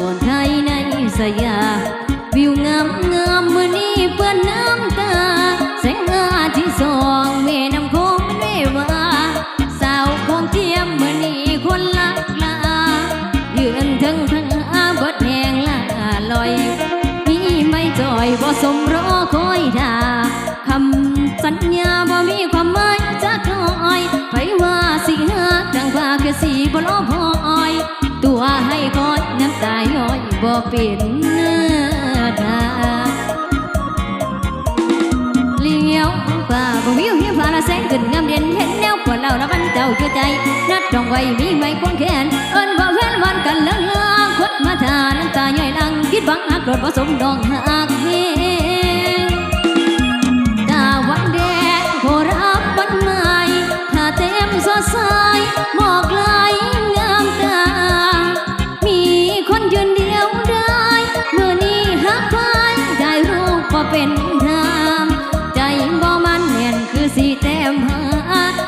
ก่อนใครในสยามวิวงามงามเมื่อนี้เปื้อนน้ำตา แสงอาทิตย์ส่องเมน้ำโคงเรวาสาวคงเทียมเมื่อนี้คนลักลายืนถึงทั้งอาบดแหงลาลอยมีไม่จอยบ่สมรอคอยท่าคำสัญญาบ่มีความหมายจักน้อยไผว่าสิหักดังว่าคือสีบ่รอพอย ตัวให้คอยน้ำตาย้อยบ่เป็นเนื้อทาเลี้ยวป่าบ่วิวเหียฟ้าละแสงขึ้นงามเด่นเห็นแนวปวดเราละบันเจ้าเชื่อใจ นัดจองไว้มีไม่คงแขนเอิ้นว่าแฟนวันกันเลิงคดมาทาน้ำตาย้อยลังคิดบังหักโดดผสมดองหัก่เป็นธรรมใจบ่มันแน่นคือสีแต้มหา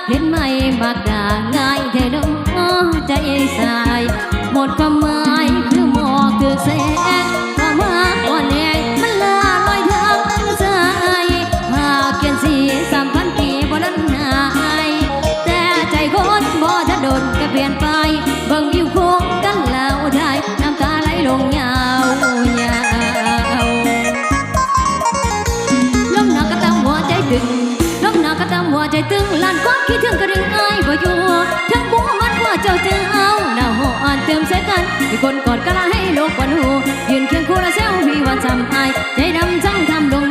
เห็นไหมมักด่าง่ายเธอดองใจสาย หมดความหมายคือหมอกคือแสงความหาอ่อนแรงมันลาลอยเทางสายหากเขียนสีสามพันปีบ่นั้นหายแต่ใจคนบ่ถ้าโดนก็เปลี่ยนไป ใจตึงลานควาคิดถึงกระดึงอายบ่อยู่ถึงบัวมันว่าเจ้าเจ้าเอาหน้าหออ่อนเติมใส่กันมีคนกอดก็ละให้โลกวันหูยืนเคียงคู่ละเซลพี่วันจำอายใจดำจังทำลง